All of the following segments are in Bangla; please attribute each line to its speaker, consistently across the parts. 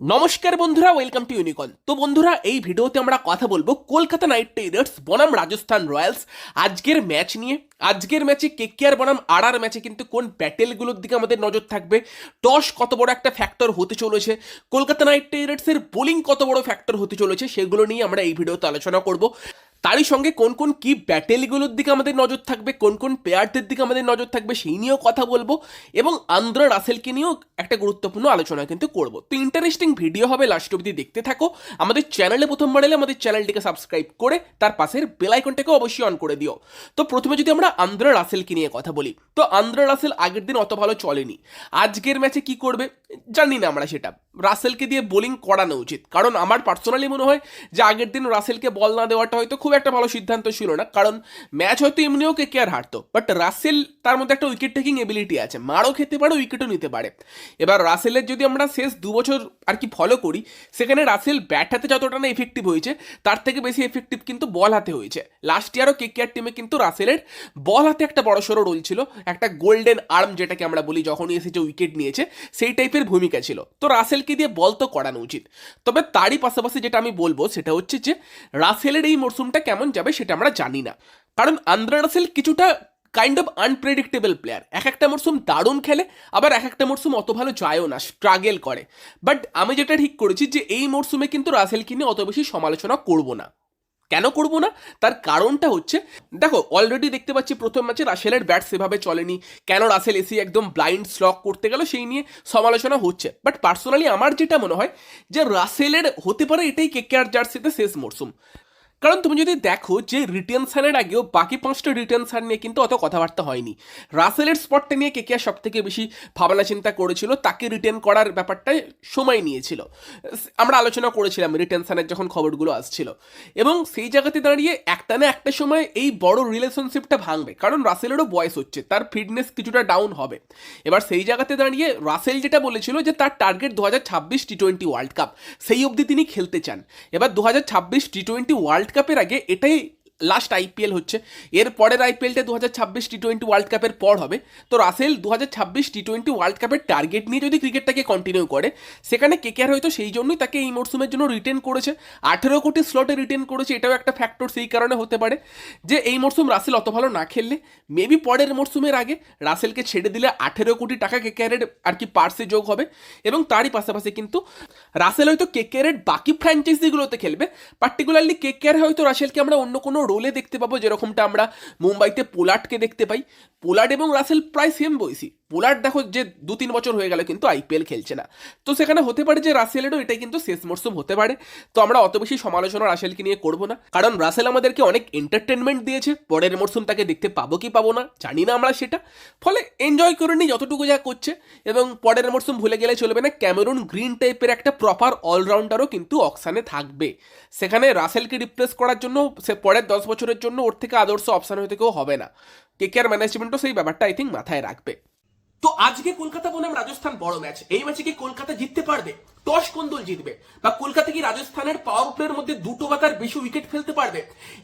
Speaker 1: নমস্কার বন্ধুরা ওয়েলকাম টু ইউনিকন তো বন্ধুরা, এই ভিডিওতে আমরা কথা বলব কলকাতা নাইট রাইডার্স বনাম রাজস্থান রয়্যালস আজকের ম্যাচ নিয়ে। আজকের ম্যাচে কে কেকেআর বনাম আড়ার ম্যাচে কিন্তু কোন ব্যাটেলগুলোর দিকে আমাদের নজর থাকবে? টস কত বড় একটা ফ্যাক্টর হতে চলেছে? কলকাতা নাইট রাইডার্সের বোলিং কত বড় ফ্যাক্টর হতে চলেছে? সেগুলো নিয়ে আমরা এই ভিডিওতে আলোচনা করব। তারই সঙ্গে কোন কোন কি ব্যাটেলগুলোর দিকে আমাদের নজর থাকবে, কোন কোন প্লেয়ারদের দিকে আমাদের নজর থাকবে, সেই নিয়েও কথা বলব। এবং আন্দ্রা রাসেলকে নিয়েও একটা গুরুত্বপূর্ণ আলোচনা কিন্তু করব। তো ইন্টারেস্টিং ভিডিও হবে লাস্ট অবধি দেখতে থাকো। আমাদের চ্যানেলে প্রথমবার এলে আমাদের চ্যানেলটিকে সাবস্ক্রাইব করে, তার পাশের বেল আইকনটাকে অবশ্যই অন করে দিও। তো প্রথমে যদি আমরা আন্দ্রা রাসেলকে নিয়ে কথা বলি, তো আন্দ্রা রাসেল আগের দিন অত ভালো চলেনি। আজকের ম্যাচে কি করবে, জানি না আমরা সেটা। রাসেলকে দিয়ে বোলিং করানো উচিত। কারণ আমার পার্সোনালি মনে হয় যে আগের দিন রাসেলকে বল না দেওয়াটা হয়তো খুব একটা ভালো সিদ্ধান্ত ছিল না, কারণ ম্যাচ হয়তো এমনিও কে কে আর হারতো। বাট রাসেল তার মধ্যে একটা উইকেট টেকিং এবিলিটি আছে, মারও খেতে পারে উইকেটও নিতে পারে। এবার রাসেলের যদি আমরা শেষ দু বছর আর কি ফলো করি, সেখানে রাসেল ব্যাট হাতে যতটা না এফেক্টিভ হয়েছে, তার থেকে বেশি এফেক্টিভ কিন্তু বল হাতে হয়েছে। লাস্ট ইয়ারও কে কে আর টিমে কিন্তু রাসেলের বল হাতে একটা বড় সড়ো রোল ছিল, একটা গোল্ডেন আর্ম যেটাকে আমরা বলি, যখনই এসেছে উইকেট নিয়েছে, সেই টাইপের ভূমিকা ছিল। তো রাসেলকে দিয়ে বল তো করানো উচিত। তবে তারই পাশাপাশি যেটা আমি বলব, সেটা হচ্ছে যে রাসেলের এই মরশুমটা কেমন যাবে সেটা আমরা জানি না। কারণ আন্দ্রা রাসেল কিছুটা কাইন্ড অফ আনপ্রেডিক্টেবল প্লেয়ার এক একটা মরশুম দারুণ খেলে, আবার এক একটা মরশুম অত ভালো যায়ও না স্ট্রাগেল করে। বাট আমি যেটা ঠিক করেছি যে এই মরশুমে কিন্তু রাসেলকে নিয়ে অত বেশি সমালোচনা করব না। কেন করব না? তার কারণটা হচ্ছে, দেখো অলরেডি দেখতে পাচ্ছি প্রথম ম্যাচে রাসেলের ব্যাট সেভাবে চলেনি। কেন রাসেল এসি একদম ব্লাইন্ড স্লক করতে গেল সেই নিয়ে সমালোচনা হচ্ছে। বাট পার্সোনালি আমার যেটা মনে হয় যে রাসেলের হতে পারে এটাই কেকেআর জার্সিতে শেষ মরশুম কারণ তুমি যদি দেখো যে রিটেনশনের আগেও বাকি পাঁচটা রিটেনশন নিয়ে কিন্তু অত কথাবার্তা হয়নি। রাসেলের স্পটটা নিয়ে কে কে সব থেকে বেশি ভাবনা চিন্তা করেছিল, তাকে রিটেন করার ব্যাপারটায় সময় নিয়েছিল। আমরা আলোচনা করেছিলাম রিটেনশনের যখন খবরগুলো আসছিল। এবং সেই জায়গাতে দাঁড়িয়ে একটা না একটা সময় এই বড় রিলেশনশিপটা ভাঙবে। কারণ রাসেলেরও বয়স হচ্ছে, তার ফিটনেস কিছুটা ডাউন হবে। এবার সেই জায়গাতে দাঁড়িয়ে রাসেল যেটা বলেছিল যে তার টার্গেট দু হাজার ছাব্বিশ টি টোয়েন্টি ওয়ার্ল্ড কাপ সেই অবধি তিনি খেলতে চান। এবার দু হাজার ছাব্বিশ টি টোয়েন্টি ওয়ার্ল্ড কাপের আগে এটাই লাস্ট আইপিএল হচ্ছে। এর পরের আইপিএলটা দু হাজার ছাব্বিশ টি টোয়েন্টি ওয়ার্ল্ড কাপের পর হবে। তো রাসেল দু হাজার ছাব্বিশ টি টোয়েন্টি ওয়ার্ল্ড কাপের টার্গেট নিয়ে যদি ক্রিকেটটাকে কন্টিনিউ করে, সেখানে কেকেআর হয়তো সেই জন্যই তাকে এই মরশুমের জন্য রিটেন করেছে। আঠেরো কোটি স্লটে রিটেন করেছে, এটাও একটা ফ্যাক্টর সেই কারণে হতে পারে যে এই মরশুম রাসেল অত ভালো না খেললে। মেবি পরের মরশুমের আগে রাসেলকে ছেড়ে দিলে আঠেরো কোটি টাকা কে কেকেআরের আর কি পার্সে যোগ হবে। এবং তারই পাশাপাশি কিন্তু রাসেল হয়তো কে কেকেআরের বাকি ফ্র্যাঞ্চাইজিগুলোতে খেলবে। পার্টিকুলারলি কে কেকেআর হয়তো রাসেলকে আমরা অন্য কোনো রোলে দেখতে পাবো, যেরকমটা আমরা মুম্বাইতে পোলাটকে দেখতে পাই। পোলাট এবং রাসেল প্রায় সেম বয়সী। পোলার্ড দেখো যে দু তিন বছর হয়ে গেল কিন্তু আইপিএল খেলছে না। তো সেখানে হতে পারে যে রাসেলেরও এটাই কিন্তু শেষ মরশুম হতে পারে। তো আমরা অত বেশি সমালোচনা রাসেলকে নিয়ে করব না। কারণ রাসেল আমাদেরকে অনেক এন্টারটেনমেন্ট দিয়েছে। পরের মরশুম তাকে দেখতে পাবো কি পাবো না, জানি না আমরা সেটা। ফলে এনজয় করে নিই যতটুকু যা করছে। এবং পরের মরশুম ভুলে গেলে চলবে না। ক্যামেরুন গ্রিন টাইপের একটা প্রপার অলরাউন্ডারও কিন্তু অকশানে থাকবে। সেখানে রাসেলকে রিপ্লেস করার জন্য, সে পরের দশ বছরের জন্য ওর থেকে আদর্শ অপশান হতে কেউ হবে না। কে কেকেআর ম্যানেজমেন্টও সেই ব্যাপারটা আই থিঙ্ক মাথায় রাখবে। তো আজকে কলকাতা বনাম রাজস্থান বড় ম্যাচ। এই ম্যাচে কি কলকাতা জিততে পারবে? টস কোন দল জিতবে? বা কলকাতা কি রাজস্থানের পাওয়ার প্লের মধ্যে দুটো বা তার বেশি উইকেট ফেলতে পারবে?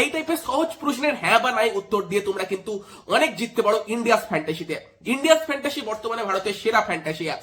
Speaker 1: এই টাইপের সহজ প্রশ্নের হ্যাঁ বা নাই উত্তর দিয়ে তোমরা কিন্তু অনেক জিততে পারো ইন্ডিয়াস ফ্যান্টাসিতে ইন্ডিয়াস ফ্যান্টাসি বর্তমানে ভারতের সেরা ফ্যান্টাসি অ্যাপ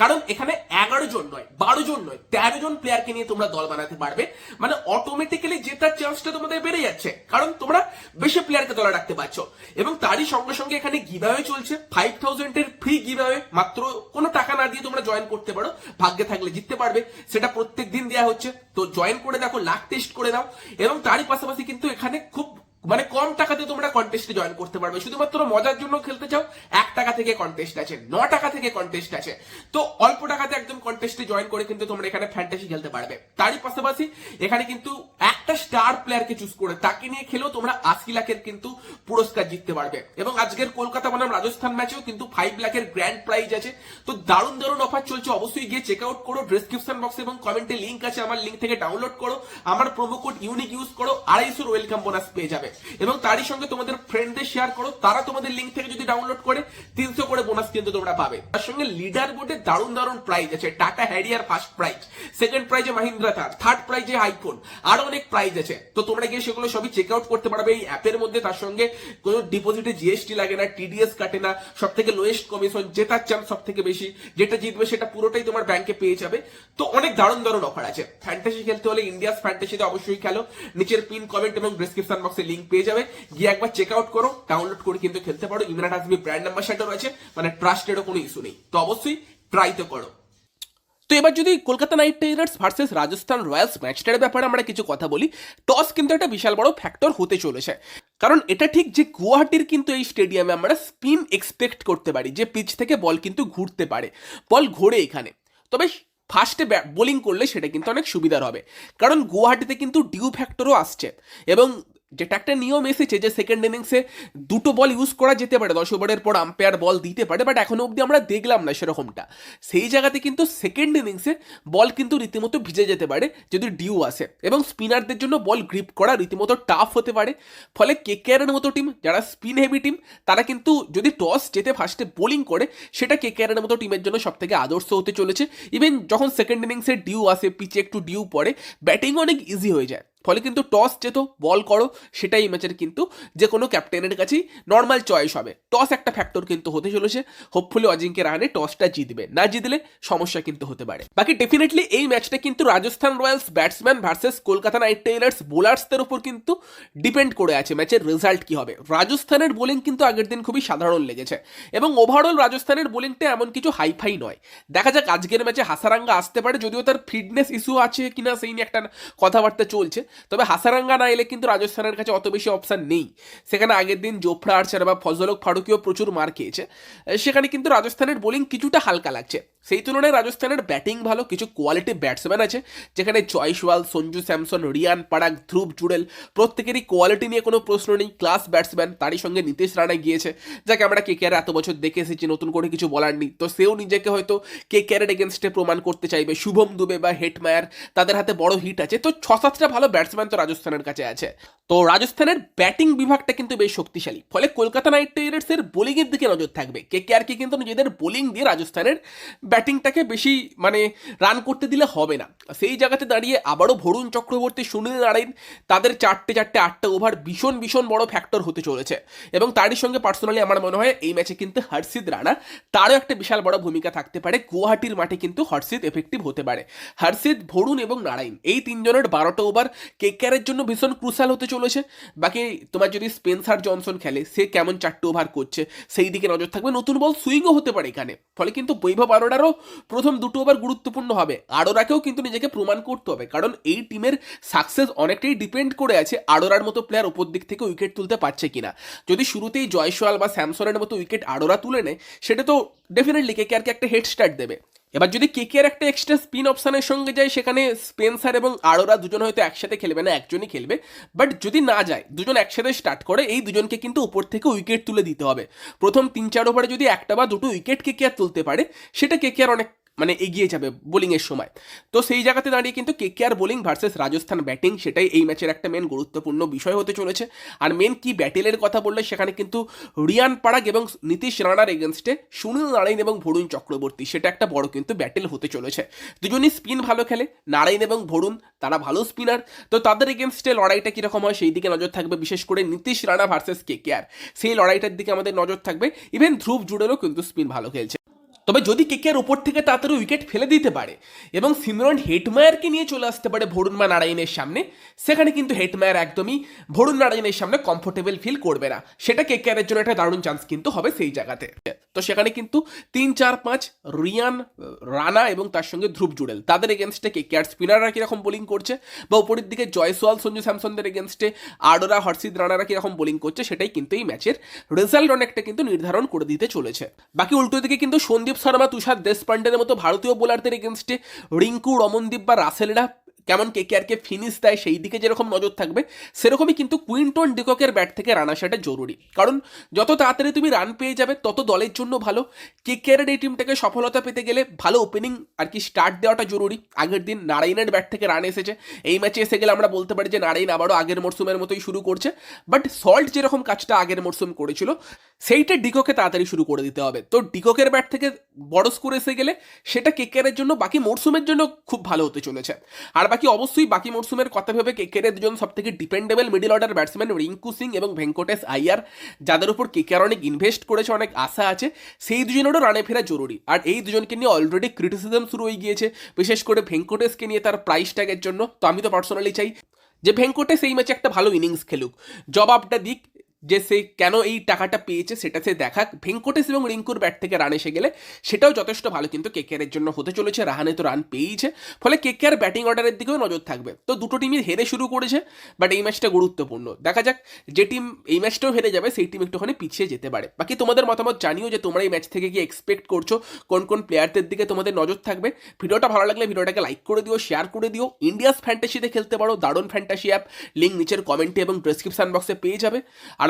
Speaker 1: কারণ এখানে এগারো জন নয়, বারো জন নয়, তেরো জন প্লেয়ারকে নিয়ে তোমরা দল বানাতে পারবে। মানে অটোমেটিক্যালি জেতার চান্সটা তোমাদের বেড়ে যাচ্ছে, কারণ তোমরা বেশি প্লেয়ারকে দলে রাখতে পারছ। এবং তারই সঙ্গে সঙ্গে এখানে গিভাওয়ে চলছে ফাইভ থাউজেন্ড এর ফ্রি গিভাওয়ে মাত্র কোনো টাকা না দিয়ে তোমরা জয়েন করতে পারো, ভাগ্যে থাকলে জিততে পারবে। সেটা প্রত্যেক দিন দেওয়া হচ্ছে। তো জয়েন করে দেখো লাখ টেস্ট করে দাও এবং তারই পাশাপাশি কিন্তু এখানে খুব মানে কম টাকাতে তোমরা কন্টেস্টে জয়েন করতে পারবে। শুধুমাত্র মজার জন্য খেলতে চাও, এক টাকা থেকে কন্টেস্ট আছে, ন টাকা থেকে কন্টেস্ট আছে। তো অল্প টাকাতে একদম কন্টেস্টে জয়েন করে কিন্তু তোমরা এখানে ফ্যান্টাসি খেলতে পারবে। তারই পাশাপাশি এখানে কিন্তু একটা স্টার প্লেয়ারকে চুজ করে, তাকে নিয়ে খেলেও তোমরা আশি লাখের কিন্তু পুরস্কার জিততে পারবে। এবং আজকের কলকাতা বনাম রাজস্থান ম্যাচেও কিন্তু ফাইভ লাখের গ্র্যান্ড প্রাইজ আছে। তো দারুণ দারুণ অফার চলছে, অবশ্যই গিয়ে চেক আউট করো ডিসক্রিপশন বক্স এবং কমেন্টে লিঙ্ক আছে, আমার লিঙ্ক থেকে ডাউনলোড করো। আমার প্রোমো কোড ইউনিক ইউজ করো, আড়াইশোর ওয়েলকাম বোনাস পেয়ে যাবে। পাবে এবং তারই সঙ্গে তোমাদের ফ্রেন্ডদের শেয়ার করো। তারা তোমাদের লিঙ্ক থেকে যদি ডাউনলোড করে, তিনশো করে বোনাস কিন্তু তোমরা পাবে। তার সঙ্গে লিডার বোর্ডে দারুণ দারুণ প্রাইজ আছে। Tata Harrier first prize second প্রাইজে মাহিন্দ্রা থার থার্ড প্রাইজে আইফোন আরও অনেক প্রাইজ আছে। তো তোমরা গিয়ে সেগুলো সবই চেক আউট করতে পারবে এই অ্যাপের মধ্যে। তার সঙ্গে কোনো ডিপোজিটে জিএসটি লাগে না টিডিএস কাটে না। সব থেকে লোয়েস্ট কমিশন জেতার চান্স সব থেকে বেশি। যেটা জিতবে সেটা পুরোটাই তোমার ব্যাংকে পেয়ে যাবে। তো অনেক দারুণ দারুণ অফার আছে। ফ্যান্টাসি খেলতে হলে ইন্ডিয়াস ফ্যান্টাসিতে অবশ্যই খেলো। নিচের পিন কমেন্ট এবং ডিসক্রিপশন বক্সে লিঙ্ক পেয়ে যাবে। গিয়ে একবার চেক আউট করো ডাউনলোড করে কিন্তু খেলতে পারো। ইমরান হাসবি ব্র্যান্ড নাম্বার রয়েছে মানে ট্রাস্টেডও কোনো ইস্যু নেই। তো অবশ্যই ট্রাই তো করো। তো এবার যদি Kolkata Knight Riders versus Rajasthan Royals ম্যাচটার ব্যাপারে আমরা কিছু কথা বলি টস কিন্তু একটা বিশাল বড় ফ্যাক্টর হতে চলেছে। কারণ এটা ঠিক যে গুয়াহাটির কিন্তু এই স্টেডিয়ামে আমরা স্পিন এক্সপেক্ট করতে পারি, যে পিচ থেকে বল কিন্তু ঘুরতে পারে। বল ঘোরে এখানে। তবে ফার্স্টে বোলিং করলে সেটা কিন্তু অনেক সুবিধার হবে। কারণ গুয়াহাটিতে কিন্তু ডিউ ফ্যাক্টরও আসছে। এবং যেটা একটা নিয়ম এসেছে যে সেকেন্ড ইনিংসে দুটো বল ইউজ করা যেতে পারে, দশ ওভারের পর আম্পায়ার বল দিতে পারে বাট এখনও অবধি আমরা দেখলাম না সেরকমটা। সেই জায়গাতে কিন্তু সেকেন্ড ইনিংসে বল কিন্তু রীতিমতো ভিজে যেতে পারে, যদি ডিউ আসে। এবং স্পিনারদের জন্য বল গ্রিপ করা রীতিমতো টাফ হতে পারে। ফলে কে কেকেআরের মতো টিম যারা স্পিন হেভি টিম তারা কিন্তু যদি টস যেতে ফার্স্টে বোলিং করে, সেটা কে কেকেআরের মতো টিমের জন্য সব থেকে আদর্শ হতে চলেছে। ইভেন যখন সেকেন্ড ইনিংসে ডিউ আসে, পিচে একটু ডিউ পড়ে ব্যাটিং অনেক ইজি হয়ে যায়। ফলে কিন্তু টস যেত, বল করো, সেটাই এই ম্যাচের কিন্তু যে কোনো ক্যাপ্টেনের কাছেই নর্মাল চয়েস হবে। টস একটা ফ্যাক্টর কিন্তু হতে চলেছে। হোপফুলি অজিঙ্কে রাহানে টসটা জিতবে। না জিতলে সমস্যা কিন্তু হতে পারে। বাকি ডেফিনেটলি এই ম্যাচটা কিন্তু Rajasthan Royals batsman versus Kolkata Knight Riders বোলার্সদের উপর কিন্তু ডিপেন্ড করে আছে ম্যাচের রেজাল্ট কি হবে। রাজস্থানের বোলিং কিন্তু আগের দিন খুবই সাধারণ লেগেছে। এবং ওভারঅল রাজস্থানের বোলিংটা এমন কিছু হাইফাই নয়। দেখা যাক আজকের ম্যাচে হাসারাঙ্গা আসতে পারে, যদিও তার ফিটনেস ইস্যু আছে কিনা সেই নিয়ে একটা কথাবার্তা চলছে। তবে হাসারাঙ্গা না এলে কিন্তু রাজস্থানের কাছে অত বেশি অপশান নেই। সেখানে আগের দিন জোফরা আর্চার বা ফজলক ফারুকিও প্রচুর মার খেয়েছে। সেখানে কিন্তু রাজস্থানের বোলিং কিছুটা হালকা লাগছে। সেই তুলনায় রাজস্থানের ব্যাটিং ভালো, কিছু কোয়ালিটি ব্যাটসম্যান আছে, যেখানে জয়সওয়াল সঞ্জু স্যামসন রিয়ান পারাগ ধ্রুব জুডেল প্রত্যেকেরই কোয়ালিটি নিয়ে কোনো প্রশ্ন নেই। ক্লাস ব্যাটসম্যান তারই সঙ্গে নীতিশ রানা গিয়েছে, যাকে আমরা কে কেয়ার এত বছর দেখে এসেছি, নতুন করে কিছু বলার নেই। তো সেও নিজেকে হয়তো কে কেয়ারের এগেনস্টে প্রমাণ করতে চাইবে। শুভম দুবে বা হেটমায়ার তাদের হাতে বড় হিট আছে। তো ছ সাতটা ভালো ব্যাটসম্যান তো রাজস্থানের কাছে আছে। তো রাজস্থানের ব্যাটিং বিভাগটা কিন্তু বেশ শক্তিশালী। ফলে কলকাতা নাইট রাইডার্সের বোলিংয়ের দিকে নজর থাকবে। কে কে আর কিন্তু নিজেদের বোলিং দিয়ে রাজস্থানের ব্যাটিংটাকে বেশি মানে রান করতে দিলে হবে না। সেই জায়গাতে দাঁড়িয়ে আবারও ভরুণ চক্রবর্তী সুনীল নারায়ণ তাদের চারটে চারটে আটটা ওভার ভীষণ ভীষণ বড় ফ্যাক্টর হতে চলেছে। এবং তারই সঙ্গে পার্সোনালি আমার মনে হয় এই ম্যাচে কিন্তু হর্ষিত রানা তারও একটা বিশাল বড় ভূমিকা থাকতে পারে। গুয়াহাটির মাঠে কিন্তু হর্ষিত এফেক্টিভ হতে পারে। হর্ষিত, ভরুণ এবং নারায়ণ এই তিনজনের বারোটা ওভার কেকেআরের জন্য ভীষণ ক্রুশাল হতে চলেছে। বাকি তোমার যদি স্পেন্সার জনসন খেলে, সে কেমন চারটে ওভার করছে, সেই দিকে নজর থাকবে। নতুন বল সুইংও হতে পারে এখানে। ফলে কিন্তু বৈভব আরোডারও প্রথম দুটো ওভার গুরুত্বপূর্ণ হবে। আরোরাকেও কিন্তু নিজেকে প্রমাণ করতে হবে, কারণ এই টিমের সাকসেস অনেকটাই ডিপেন্ড করে আছে আরোরার মতো প্লেয়ার ওপর দিক থেকে উইকেট তুলতে পারছে কিনা। যদি শুরুতেই জয়সওয়াল বা স্যামসনের মতো উইকেট আরোরা তুলে নেয়, সেটা তো ডেফিনেটলি কে কে একটা হেড স্টার্ট দেবে। এবার যদি কেকের একটা এক্সট্রা স্পিন অপশানের সঙ্গে যায়, সেখানে স্পেন্সার এবং আরোরা দুজন হয়তো একসাথে খেলবে না, একজনই খেলবে। বাট যদি না যায়, দুজন একসাথে স্টার্ট করে, এই দুজনকে কিন্তু উপর থেকে উইকেট তুলে দিতে হবে। প্রথম তিন চার ওভারে যদি একটা বা দুটো উইকেট কেকে তুলতে পারে, সেটা কেকে অনেক মানে এগিয়ে যাবে বোলিংয়ের সময়। তো সেই জায়গাতে দাঁড়িয়ে কিন্তু KKR bowling versus Rajasthan batting সেটাই এই ম্যাচের একটা মেন গুরুত্বপূর্ণ বিষয় হতে চলেছে। আর মেন কি ব্যাটেলের কথা বললে সেখানে কিন্তু রিয়ান পারাগ এবং নীতিশ রানার এগেনস্টে সুনীল নারায়ণ এবং ভরুণ চক্রবর্তী সেটা একটা বড় কিন্তু ব্যাটেল হতে চলেছে। দুজনই স্পিন ভালো খেলে, নারায়ণ এবং ভরুণ তারা ভালো স্পিনার তো তাদের এগেনস্টে লড়াইটা কীরকম হয় সেই দিকে নজর থাকবে, বিশেষ করে নীতিশ রানা ভার্সেস কেকেআর সেই লড়াইটার দিকে আমাদের নজর থাকবে। ইভেন ধ্রুব জুডেরও কিন্তু স্পিন ভালো খেলছে। তবে যদি কেকেআর ওপর থেকে তাড়াতাড়ি উইকেট ফেলে দিতে পারে এবং সিমরন হেটমায়ারকে নিয়ে চলে আসতে পারে ভরুণ বা নারায়ণের সামনে, সেখানে কিন্তু হেটমায়ার একদমই ভরুণ নারায়ণের সামনে কমফোর্টেবল ফিল করবে না। সেটা কেকেআরের জন্য একটা দারুণ চান্স কিন্তু হবে সেই জায়গাতে। তো সেখানে কিন্তু তিন চার পাঁচ রিয়ান, রানা এবং তার সঙ্গে ধ্রুব জুড়েল। তাদের এগেনস্টে কেকেআর স্পিনাররা কীরকম বোলিং করছে বা উপরের দিকে জয়সওয়াল, সঞ্জু স্যামসনদের এগেনস্টে আডোরা হর্ষিদ রানারা কীরকম বোলিং করছে সেটাই কিন্তু এই ম্যাচের রেজাল্ট অনেকটা কিন্তু নির্ধারণ করে দিতে চলেছে। বাকি উল্টো দিকে কিন্তু সন্দীপ শর্মা তুষার দেশপান্ডের মতো ভারতীয় বোলারদের এগেনস্টে রিঙ্কু রমনদীপ বা রাসেলরা কেমন কে কেকেআরকে ফিনিশ দেয় সেই দিকে যেরকম নজর থাকবে, সেরকমই কিন্তু কুইন্টন ডিককের ব্যাট থেকে রান আসাটা জরুরি। কারণ যত তাড়াতাড়ি তুমি রান পেয়ে যাবে, তত দলের জন্য ভালো। কেকেআরের এই টিমটাকে সফলতা পেতে গেলে ভালো ওপেনিং আর কি স্টার্ট দেওয়াটা জরুরি। আগের দিন নারায়ণের ব্যাট থেকে রান এসেছে। এই ম্যাচে এসে গেলে আমরা বলতে পারি যে নারায়ণ আবারও আগের মরসুমের মতোই শুরু করছে। বাট সল্ট যেরকম কাজটা আগের মরসুম করেছিল, সেইটা ডিকোকে তাড়াতাড়ি শুরু করে দিতে হবে। তো ডিকোকের ব্যাট থেকে বড় স্কোর এসে গেলে সেটা কেকেআরের জন্য বাকি মরসুমের জন্য খুব ভালো হতে চলেছে। আর অবশ্যই বাকি মরসুমের কথা ভেবে কেকেআরের দুজন সব থেকে dependable middle order batsman Rinku Singh এবং ভেঙ্কটেশ আইয়ার, যাদের উপর কেকেআর অনেক ইনভেস্ট করেছে, অনেক আশা আছে, সেই দুজনেরও রানে ফেরা জরুরি। আর এই দুজনকে নিয়ে অলরেডি ক্রিটিসিজম শুরু হয়ে গিয়েছে, বিশেষ করে ভেঙ্কটেশকে নিয়ে তার প্রাইস ট্যাগের জন্য। তো আমি তো পার্সোনালি চাই যে ভেঙ্কটেশ এই ম্যাচে একটা ভালো ইনিংস খেলুক। জবাবটা দিক যে সে কেন এই টাকাটা পেয়েছে সেটা সে দেখাক। ভেঙ্কটেশ এবং রিঙ্কুর ব্যাট থেকে রান এসে গেলে সেটাও যথেষ্ট ভালো। কিন্তু কেকেআরের জন্য হতে চলেছে, রাহানে তো রান পেয়েইছে। ফলে কেকেআর ব্যাটিং অর্ডারের দিকেও নজর থাকবে। তো দুটো টিমই হেরে শুরু করেছে বাট এই ম্যাচটা গুরুত্বপূর্ণ। দেখা যাক যে টিম এই ম্যাচটাও হেরে যাবে, সেই টিম একটুখানি পিছিয়ে যেতে পারে। বাকি তোমাদের মতামত জানিও যে তোমরা এই ম্যাচ থেকে কি এক্সপেক্ট করছ, কোন কোন প্লেয়ারদের দিকে তোমাদের নজর থাকবে। ভিডিওটা ভালো লাগলে ভিডিওটাকে লাইক করে দিও শেয়ার করে দিও। ইন্ডিয়াস ফ্যান্টাসিতে খেলতে পারো দারুণ ফ্যান্টাসি অ্যাপ লিঙ্ক নিচের কমেন্টে এবং ডেসক্রিপশন বক্সে পেয়ে যাবে। আর